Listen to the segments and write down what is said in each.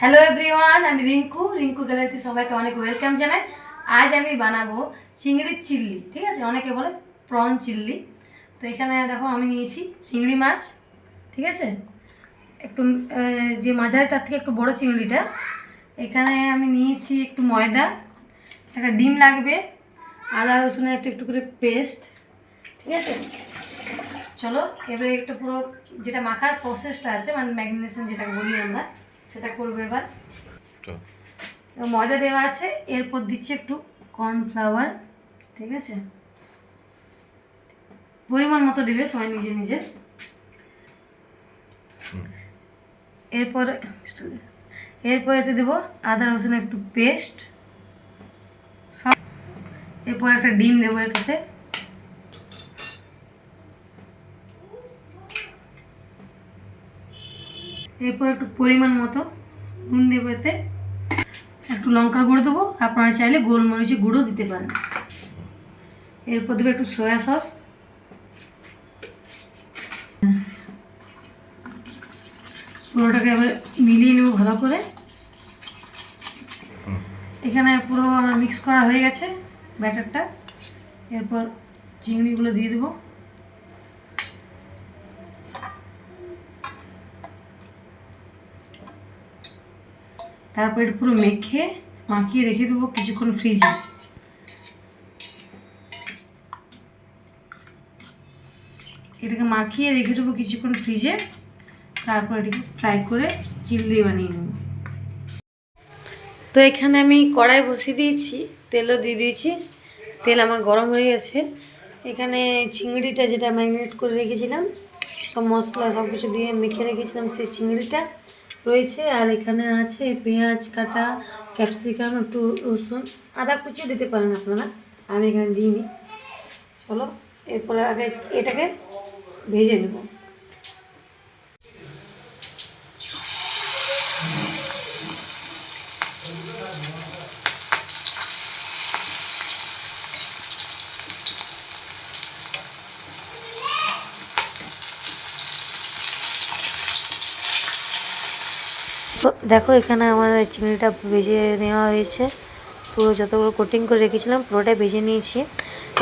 Hello everyone আমি রিঙ্কু। রিঙ্কু গ্যালারিতে সবাইকে অনেক ওয়েলকাম জানাই। আজ আমি বানাবো চিংড়ির চিল্লি, ঠিক আছে? অনেকে বলে প্রন চিল্লি। তো এখানে দেখো আমি নিয়েছি চিংড়ি মাছ, ঠিক আছে? একটু যে মাঝারি তার থেকে একটু বড় চিংড়িটা। এখানে আমি নিয়েছি একটু ময়দা, একটা ডিম লাগবে, আদা রসুনের একটু একটু করে পেস্ট ঠিক আছে? চলো, এবারে একটা পুরো যেটা মাখার প্রসেসটা আছে মানে ম্যাগনেশন যেটা বলি আমরা সেটা করব এবার। ময়দা দেওয়া আছে এরপর দিচ্ছি একটু কর্নফ্লাওয়ার ঠিক আছে? পরিমাণ মতো দেবে সবাই নিজে নিজে। এরপর এরপর এতে দেবো আদা রসুন একটু পেস্ট সব এরপর একটা ডিম দেবো এটাতে। এরপর একটু পরিমাণ মতো নুন দেবো এতে একটু লঙ্কার গুঁড়ো দেবো। আপনারা চাইলে গোলমরিচের গুঁড়ো দিতে পারেন। এরপর দেবো একটু সয়া সস। পুরোটাকে এবার মিলিয়ে নেব ভালো করে। এখানে পুরো মিক্স করা হয়ে গেছে ব্যাটারটা। এরপর চিংড়িগুলো দিয়ে দেবো। তারপর এটা পুরো মেখে মাখিয়ে রেখে দেবো কিছুক্ষণ ফ্রিজে এটাকে মাখিয়ে রেখে দেবো কিছুক্ষণ ফ্রিজে তারপর এটাকে ফ্রাই করে চিল্লি বানিয়ে নেব। তো এখানে আমি কড়াই বসিয়ে দিয়েছি, তেলও দিয়ে দিয়েছি। তেল আমার গরম হয়ে গেছে। এখানে চিংড়িটা যেটা ম্যারিনেট করে রেখেছিলাম, সব মশলা সব কিছু দিয়ে মেখে রেখেছিলাম সেই চিংড়িটা। রয়েছে। আর এখানে আছে পেঁয়াজ, কাটা, ক্যাপসিকাম, একটু রসুন, আদা কুচিও দিতে পারেন আপনারা। আমি এখানে দিইনি। চলো, এরপরে আগে এটাকে ভেজে নেব। তো দেখো, এখানে আমার চিংড়িটা ভেজে নেওয়া হয়েছে। পুরো যতগুলো কোটিং করে রেখেছিলাম, পুরোটাই ভেজে নিয়েছি।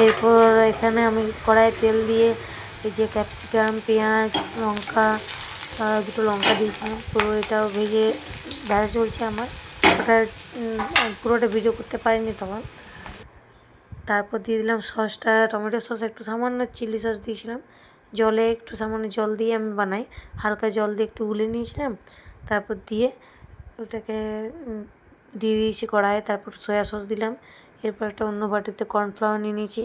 এরপর এখানে আমি কড়াইয়ে তেল দিয়ে এই যে ক্যাপসিকাম পেঁয়াজ, লঙ্কা দুটো লঙ্কা দিয়েছিলাম। পুরো এটাও ভেজে ভাজা চলছে আমার। ওটা পুরোটা ভিডিও করতে পারিনি তখন। তারপর দিয়ে দিলাম সসটা, টমেটো সস, একটু সামান্য চিলি সস দিয়েছিলাম। জলে একটু সামান্য জল দিয়ে আমি বানাই। হালকা জল দিয়ে একটু গুলে নিয়েছিলাম। তারপর দিয়ে ওটাকে দিয়ে দিয়েছি কড়াইয়ে, তারপর সয়া সস দিলাম। এরপর একটা অন্য বাটিতে কর্নফ্লাওয়ার নিয়ে নিয়েছি।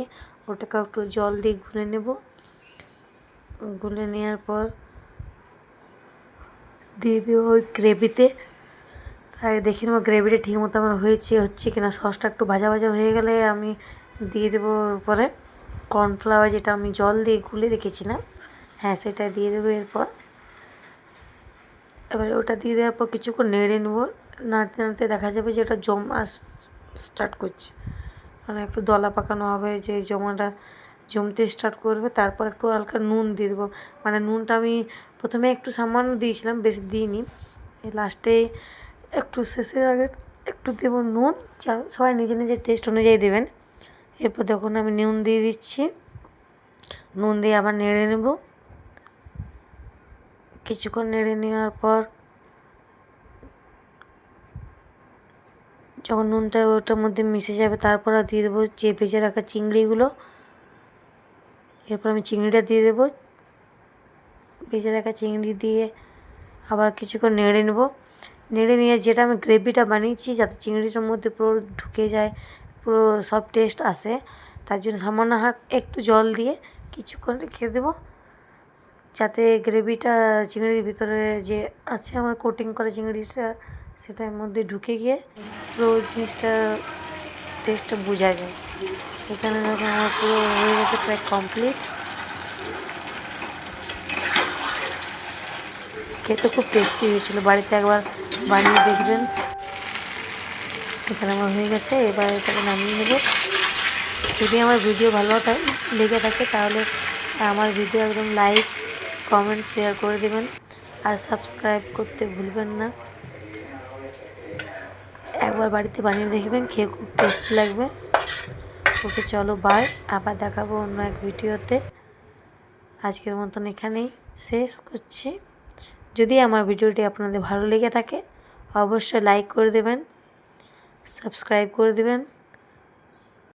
ওটাকে একটু জল দিয়ে গুলে নেব। গুলে নেওয়ার পর দিয়ে দেবো ওই গ্রেভিতে। তাই দেখে নেব গ্রেভিটা ঠিক মতো আমার হয়েছে, হচ্ছে কিনা। সসটা একটু ভাজা ভাজা হয়ে গেলে আমি দিয়ে দেবো উপরে কর্নফ্লাওয়ার, যেটা আমি জল দিয়ে গুলে রেখেছিলাম। হ্যাঁ সেটা দিয়ে দেবো এরপর। এবারে ওটা দিয়ে দেওয়ার পর কিছুক্ষণ নেড়ে নেব। নাড়তে নাড়তে দেখা যাবে যে ওটা জমা স্টার্ট করছে। মানে একটু দলা পাকানো হবে যে জমাটা জমতে স্টার্ট করবে, তারপর একটু হালকা নুন দিয়ে দেবো। মানে নুনটা আমি প্রথমে একটু সামান্য দিয়েছিলাম, বেশি দিইনি। লাস্টে একটু শেষের আগে একটু দেবো নুন। সবাই নিজের নিজের টেস্ট অনুযায়ী দেবেন। এরপর দেখুন আমি নুন দিয়ে দিচ্ছি। নুন দিয়ে আবার নেড়ে নেব। কিছুক্ষণ নেড়ে নেওয়ার পর যখন নুনটা ওটার মধ্যে মিশে যাবে, তারপর দিয়ে দেবো যে ভেজে রাখা চিংড়িগুলো। এরপর আমি চিংড়িটা দিয়ে দেবো। ভেজে রাখা চিংড়ি দিয়ে আবার কিছুক্ষণ নেড়ে নেব। নেড়ে নিয়ে যেটা আমি গ্রেভিটা বানিয়েছি, যাতে চিংড়িটার মধ্যে পুরো ঢুকে যায়, পুরো সব টেস্ট আসে, তার জন্য সামান্য হাত একটু জল দিয়ে কিছুক্ষণ রেখে দেবো। যাতে গ্রেভিটা চিংড়ির ভিতরে যে আছে, আমার কোটিং করা চিংড়িটা, সেটার মধ্যে ঢুকে গিয়ে পুরো জিনিসটা টেস্টটা বোঝা যায়। এখানে দেখো আমার পুরো হয়ে গেছে প্রায় কমপ্লিট খেতে খুব টেস্টি হয়েছিল। বাড়িতে একবার বানিয়ে দেখবেন। এখানে আমার হয়ে গেছে। এবার এটাকে নামিয়ে নেব। যদি আমার ভিডিও ভালো লেগে থাকে, তাহলে আমার ভিডিও একদম লাইক কমেন্ট শেয়ার করে দেবেন। আর সাবস্ক্রাইব করতে ভুলবেন না। একবার বাড়িতে বানিয়ে দেখবেন, খেয়ে খুব টেস্টি লাগবে। ওকে চলো বাই আবার দেখাবো অন্য এক ভিডিওতে। আজকের মতন এখানেই শেষ করছি। যদি আমার ভিডিওটি আপনাদের ভালো লেগে থাকে, অবশ্যই লাইক করে দেবেন সাবস্ক্রাইব করে দেবেন।